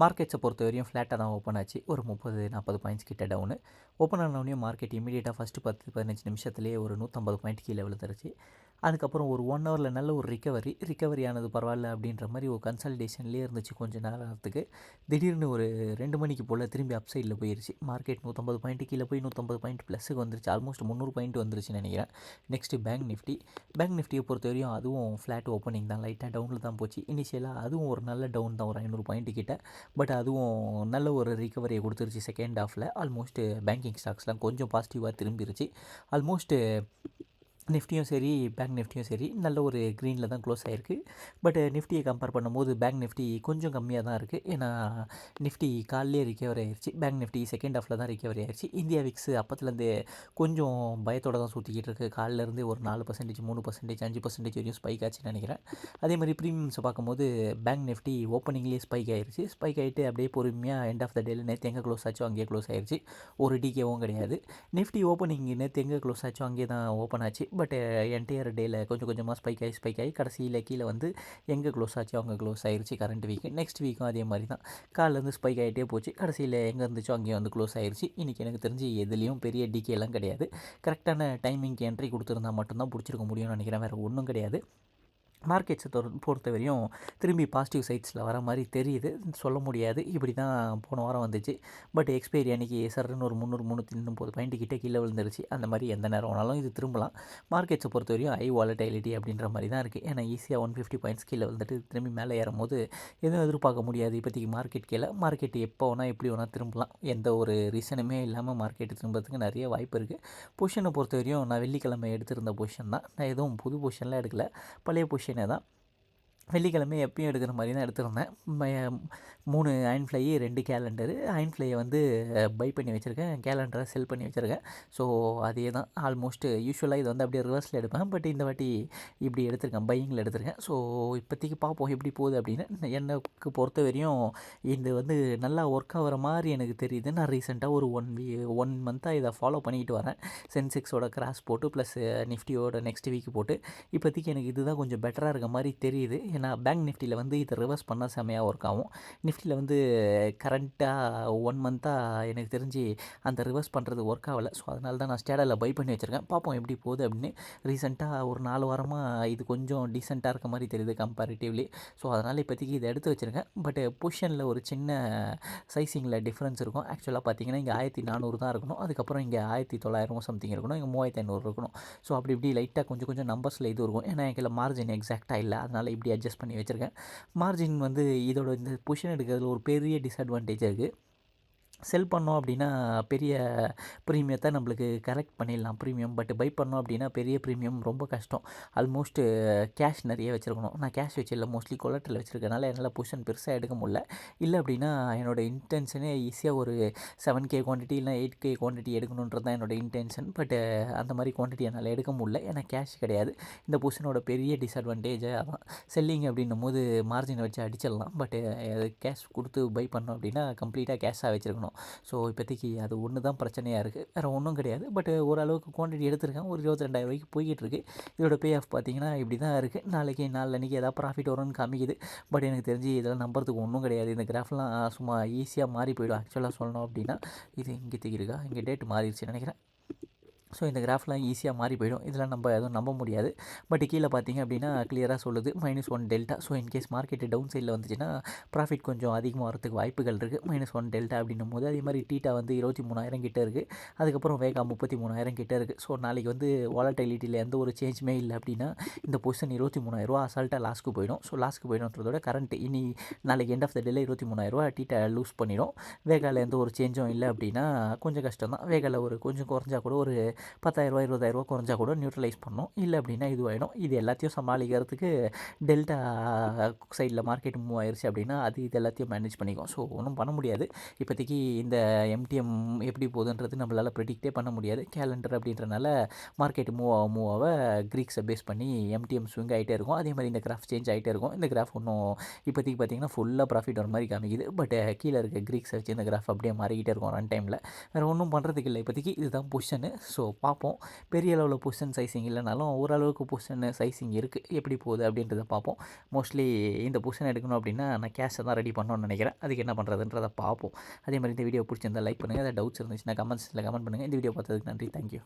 மார்க்கெட்ஸை பொறுத்த வரையும் ஃப்ளாட்டாக தான் ஓப்பன் ஆச்சு. ஒரு முப்பது நாற்பது பாயிண்ட்ஸ் கிட்ட டவுனு ஓப்பன் ஆனவுடனே மார்க்கெட் இமீடியட்டாக ஃபஸ்ட்டு பத்து பதினஞ்சு நிமிஷத்துலேயே ஒரு நூற்றம்பது பாயிண்ட் கீழே விழுந்துருச்சு. அதுக்கப்புறம் ஒரு ஒன் ஹவரில் நல்ல ஒரு ரிக்கவரி ரிக்கவரி ஆனது பரவாயில்ல அப்படின்ற மாதிரி ஒரு கன்சல்டேஷன்லேயே இருந்துச்சு கொஞ்ச நேரத்துக்கு. திடீர்னு ஒரு ரெண்டு மணிக்கு போல் திரும்பி அப் சைடில் போயிருச்சு. மார்க்கெட் நூற்றம்பது பாயிண்ட் கீழே போய் நூற்றம்பது பாயிண்ட் ப்ளஸுக்கு வந்துருச்சு. ஆல்மோஸ்ட் முந்நூறு பாயிண்ட் வந்துருச்சுன்னு நினைக்கிறேன். நெக்ஸ்ட்டு பேங்க் நிஃப்டி பேங்க் நிஃப்டியை பொறுத்த வரையும் அதுவும் ஃப்ளாட் ஓப்பனிங் தான். லைட்டாக டவுனில் தான் போச்சு. இனிஷியலாக அதுவும் ஒரு நல்ல டவுன் தான். ஒரு ஐநூறு பாயிண்ட் கிட்ட. பட் அதுவும் நல்ல ஒரு ரிகவரியை கொடுத்துருச்சு செகண்ட் ஹாஃபில் ஆல்மோஸ்ட் பேங்கிங் ஸ்டாக்ஸ்லாம் கொஞ்சம் பாசிட்டிவாக திரும்பிருச்சு. ஆல்மோஸ்ட்டு நிஃப்டியும் சரி பேங்க் நிஃப்டியும் சரி நல்ல ஒரு க்ரீனில் தான் க்ளோஸ் ஆகிருக்கு பட் நிஃப்டியை கம்பேர் பண்ணும்போது பேங்க் நிஃப்டி கொஞ்சம் கம்மியாக தான் இருக்குது ஏன்னா நிஃப்டி காலையிலே ரிகவரி ஆயிடுச்சு பேங்க் நிஃப்டி செகண்ட் ஹாஃபில் தான் ரிகவரி ஆயிடுச்சு இந்தியா விக்ஸ் அப்பத்துலேருந்து கொஞ்சம் பயத்தோடு தான் சுற்றிக்கிட்டு இருக்குது காலிலேருந்து ஒரு நாலு பர்சன்டேஜ் மூணு பர்சன்டேஜ் அஞ்சு பர்சன்டேஜ் வரையும் ஸ்பைக் ஆச்சுன்னு நினைக்கிறேன். அதே மாதிரி ப்ரீமியம்ஸை பார்க்கும்போது பேங்க் நிஃப்டி ஓப்பனிங்லேயே ஸ்பைக் ஆயிடுச்சு ஸ்பைக் ஆகிட்டு அப்படியே பொறுமையாக எண்ட் ஆஃப் த டேல நேற்று எங்கே க்ளோஸ் ஆச்சோ அங்கேயே க்ளோஸ் ஆயிடுச்சு ஒரு டிகேவும் கிடையாது. நிஃப்டி ஓப்பனிங் நேற்று எங்கே க்ளோஸ் ஆச்சோ அங்கேயே தான் ஓப்பன் ஆச்சு. பட் என்டையர் டேயில் கொஞ்சம் கொஞ்சமாக ஸ்பைக் ஆகி ஸ்பைக் ஆகி கடைசியில் கீழே வந்து எங்கே க்ளோஸ் ஆச்சு அங்கே க்ளோஸ் ஆயிடுச்சு கரண்ட் வீக் நெக்ஸ்ட் வீக்கும் அதே மாதிரி தான். காலிலேருந்து ஸ்பைக் ஆகிட்டே போச்சு. கடைசியில் எங்கே இருந்துச்சோ அங்கேயே வந்து க்ளோஸ் ஆயிடுச்சு இன்றைக்கி எனக்கு தெரிஞ்சு எதுலேயும் பெரிய டிகேலாம் கிடையாது. கரெக்டான டைமிங்க்கு என்ட்ரி கொடுத்துருந்தா மட்டும்தான் பிடிச்சிருக்க முடியும்னு நினைக்கிறேன். வேறு ஒன்றும் கிடையாது. மார்க்கெட்ஸை பொறுத்த வரையும் திரும்பி பாசிட்டிவ் சைட்ஸில் வர மாதிரி தெரியுது. சொல்ல முடியாது. இப்படி தான் போன வாரம் வந்துச்சு. பட் எக்ஸ்பைரி அன்றைக்கி சர்ன்னு ஒரு முந்நூறு முந்நூற்றி முப்பது பாயிண்ட் கிட்டே கீழே விழுந்துருச்சு. அந்த மாதிரி எந்த நேரம் வேணாலும் இது திரும்பலாம். மார்க்கெட்ஸை பொறுத்த வரையும் ஐ வாலடைலிட்டி அப்படின்ற மாதிரி தான் இருக்குது ஏன்னா ஈஸியாக ஒன் ஃபிஃப்டி பாயிண்ட்ஸ் கீழே வந்துட்டு திரும்பி மேலே ஏறும்போது எதுவும் எதிர்பார்க்க முடியாது. இப்போதைக்கு மார்க்கெட் கீழே. மார்க்கெட் எப்போ வேணால் எப்படி வேணால் திரும்பலாம். எந்த ஒரு ரீசனுமே இல்லாமல் மார்க்கெட் திரும்புறதுக்கு நிறைய வாய்ப்பு இருக்குது பொசிஷனை பொறுத்த வரையும் நான் வெள்ளிக்கிழமை எடுத்திருந்த பொசிஷன் தான். நான் எதுவும் புது பொசிஷன்லாம் எடுக்கல. பழைய பொஷன் தான் வெள்ளிக்கிழமை எப்பயும் எடுக்கிற மாதிரி தான் எடுத்திருந்தேன். மூணு அயன் ஃப்ளை ரெண்டு கேலண்டரு. அயன் ஃப்ளையை வந்து பை பண்ணி வச்சுருக்கேன். கேலண்டரை செல் பண்ணி வச்சுருக்கேன். ஸோ அதே தான். ஆல்மோஸ்ட்டு யூஸ்வலாக இது வந்து அப்படியே ரிவர்ஸில் எடுப்பேன். பட் இந்த வாட்டி இப்படி எடுத்திருக்கேன். பையிங்கில் எடுத்திருக்கேன். ஸோ இப்போதைக்கு பார்ப்போம் எப்படி போகுது அப்படின்னு. எனக்கு பொறுத்த வரையும் இது வந்து நல்லா ஒர்க் ஆகிற மாதிரி எனக்கு தெரியுது. நான் ரீசெண்டாக ஒரு ஒன் வீ ஒன் மந்த்தாக இதை ஃபாலோ பண்ணிக்கிட்டு வரேன். சென்செக்ஸோட கிராஸ் போட்டு ப்ளஸ் நிஃப்டியோட நெக்ஸ்ட் வீக் போட்டு. இப்போதைக்கு எனக்கு இதுதான் கொஞ்சம் பெட்டராக இருக்க மாதிரி தெரியுது. பார்த்தீங்கன்னா பேங்க் நிஃப்டியில் வந்து இதை ரிவர்ஸ் பண்ணால் செமையாக ஒர்க் ஆகும். நிஃப்டியில் வந்து கரண்ட்டாக ஒன் மந்த்தாக எனக்கு தெரிஞ்சு அந்த ரிவர்ஸ் பண்ணுறது ஒர்க் ஆகலை. ஸோ அதனால தான் நான் ஸ்டேடலில் பை பண்ணி வச்சுருக்கேன். பார்ப்போம் எப்படி போகுது அப்படின்னு. ரீசெண்டாக ஒரு நாலு வாரமாக இது கொஞ்சம் டீசெண்டாக இருக்க மாதிரி தெரியுது கம்பேரிட்டிவ்லி ஸோ அதனால் இப்போதைக்கு இதை எடுத்து வச்சுருக்கேன். பட் பொசிஷனில் ஒரு சின்ன சைஸிங்கில் டிஃப்ரென்ஸ் இருக்கும். ஆக்சுவலாக பார்த்தீங்கன்னா இங்கே ஆயிரத்தி நானூறு தான் இருக்கணும். அதுக்கப்புறம் இங்கே ஆயிரத்தி தொள்ளாயிரம் சம்திங் இருக்கணும். இங்கே மூவாயிரத்தி ஐநூறு இருக்கணும். ஸோ அப்படி இப்படி லைட்டாக கொஞ்சம் கொஞ்சம் நம்பர்ஸில் இது இருக்கும். ஏன்னா எங்களை மார்ஜின் எக்ஸாக்டாக இல்லை. அதனால் இப்படி அட்ஜஸ்ட் பண்ணி வச்சுருக்கேன். மார்ஜின் வந்து இதோட இந்த பொசிஷன் எடுக்கிறதுல ஒரு பெரிய டிஸ்அட்வான்டேஜ் இருக்குது செல் பண்ணோம் அப்படின்னா பெரிய ப்ரீமியத்தை நம்மளுக்கு கரெக்ட் பண்ணிடலாம். ப்ரீமியம். பட் பை பண்ணோம் அப்படின்னா பெரிய ப்ரீமியம் ரொம்ப கஷ்டம். ஆல்மோஸ்ட்டு கேஷ் நிறைய வச்சுருக்கணும். நான் கேஷ் வச்சிடல. மோஸ்ட்லி கொலட்டில் வச்சுருக்கனால என்னால் பொசிஷன் பெருசாக எடுக்க முடியல. இல்லை அப்படின்னா என்னோடய இன்டென்ஷனே ஈஸியாக ஒரு செவன் கே குவான்டிட்டி இல்லை எயிட் கே குவான்டிட்டி எடுக்கணுன்றது தான் என்னோடய இன்டென்ஷன். பட் அந்த மாதிரி குவான்டிட்டி என்னால் எடுக்க முடியல. ஏன்னா கேஷ் கிடையாது. இந்த பொசிஷனோட பெரிய டிஸ்அட்வான்டேஜாக அதான் செல்லிங் அப்படின்னும் போது மார்ஜினை வச்சு அடிச்சிடலாம். பட் கேஷ் கொடுத்து பை பண்ணோம் அப்படின்னா கம்ப்ளீட்டாக கேஷாக வச்சுருக்கணும். பண்ணணும் ஸோ இப்போதைக்கு அது ஒன்று தான் பிரச்சனையாக இருக்குது வேறு ஒன்றும் கிடையாது. பட் ஓரளவுக்கு குவான்டிட்டி எடுத்திருக்கேன். ஒரு இருபத்தி ரெண்டாயிரம் ரூபாய்க்கு போய்கிட்டு இருக்குது இதோட பே ஆஃப் பார்த்தீங்கன்னா இப்படி தான் இருக்குது நாளைக்கு நாளன்னைக்கு ஏதாவது ப்ராஃபிட் வரும்னு காமிக்குது. பட் எனக்கு தெரிஞ்சு இதெல்லாம் நம்புறதுக்கு ஒன்றும் கிடையாது. இந்த கிராஃப்லாம் சும்மா ஈஸியாக மாறி போயிடும். ஆக்சுவலாக சொல்லணும் அப்படின்னா இது இங்கே திகிருக்கா இங்கே டேட் மாறிடுச்சு நினைக்கிறேன். ஸோ இந்த கிராஃப்லாம் ஈஸியாக மாறி போயிடும். இதெல்லாம் நம்ம எதுவும் நம்ப முடியாது. பட் கீழே பார்த்தீங்க அப்படின்னா கிளியராக சொல்லுது. Minus one delta so in case market down சைடில் வந்துச்சுன்னா ப்ராஃபிட் கொஞ்சம் அதிகமாக வரதுக்கு வாய்ப்புகள் இருக்குது மைனஸ் ஒன் டெல்டா அப்படின்னும் போது அதே மாதிரி டீட்டா வந்து இருபத்தி மூணாயிரம் கிட்டே இருக்குது அதுக்கப்புறம் வேகா முப்பத்தி மூணாயிரம் கிட்டே இருக்குது ஸோ நாளைக்கு வந்து வாலட்டிலிட்டியில் எந்த ஒரு சேஞ்சுமே இல்லை அப்படின்னா இந்த பொசிஷன் இருபத்தி மூணாயிரரூவா அசால்ட்டாக லாஸ்க்கு போயிடும். ஸோ லாஸ்க்கு போயிடும்ன்றதோட கரண்ட் இனி நாளைக்கு எண்ட் ஆஃப் த டேல இருபத்தி மூணாயிரரூவா டீட்டா லூஸ் பண்ணிடும். வேகாவில் எந்த ஒரு சேஞ்சும் இல்லை அப்படின்னா கொஞ்சம் கஷ்டம் தான் வேகாவில் ஒரு கொஞ்சம் குறைஞ்சா கூட ஒரு பத்தாயிரரூவா இருபதாயிரரூவா குறைஞ்சா கூட நியூட்ரலைஸ் பண்ணணும் இல்லை அப்படின்னா இதுவாகிடும் இது எல்லாத்தையும் சமாளிக்கிறதுக்கு டெல்டா சைடில் மார்க்கெட் மூவ் ஆயிடுச்சு அப்படின்னா அது இது எல்லாத்தையும் மேனேஜ் பண்ணிக்கும். ஸோ ஒன்றும் பண்ண முடியாது. இப்போதைக்கு இந்த எம்டிஎம் எப்படி போகுதுன்றது நம்மளால் ப்ரெடிக்டே பண்ண முடியாது. கேலண்டர் அப்படின்றனால மார்க்கெட் மூவ் ஆக மூவ் ஆக க்ரீக்ஸை பேஸ் பண்ணி எம்டிஎம் ஸ்விங் ஆகிட்டே இருக்கும். அதே மாதிரி இந்த கிராஃப் சேஞ்ச் ஆகிட்டே இருக்கும். இந்த கிராஃப் ஒன்றும் இப்போதைக்கு பார்த்தீங்கன்னா ஃபுல்லாக ப்ராஃபிட் வர மாதிரி காமிக்குது. பட் கீழே இருக்க க்ரீக்ஸை வச்சு இந்த கிராஃப் அப்படியே மாறிக்கிட்டே இருக்கும் ரன் டைமில் வேறு ஒன்றும் பண்ணுறதுக்கு இல்லை. இப்போதைக்கு இதுதான் பொசிஷனு ஸோ பார்ப்போம். பெரிய அளவில் பொசிஷன் சைஸிங் இல்லைனாலும் ஓரளவுக்கு பொசிஷன் சைஸிங் இருக்குது எப்படி போகுது அப்படின்றத பார்ப்போம். மோஸ்ட்லி இந்த பொசிஷன் எடுக்கணும் அப்படின்னா நான் கேஷை தான் ரெடி பண்ணணும்னு நினைக்கிறேன். அதுக்கு என்ன பண்ணுறதுன்றதை பார்ப்போம். அதே மாதிரி இந்த வீடியோ பிடிச்சிருந்தா லைக் பண்ணுங்கள் ஏதாவது டவுட்ஸ் இருந்துச்சுன்னா கமெண்ட்ஸில் கமெண்ட் பண்ணுங்கள் இந்த வீடியோ பார்த்ததுக்கு நன்றி. தேங்க்யூ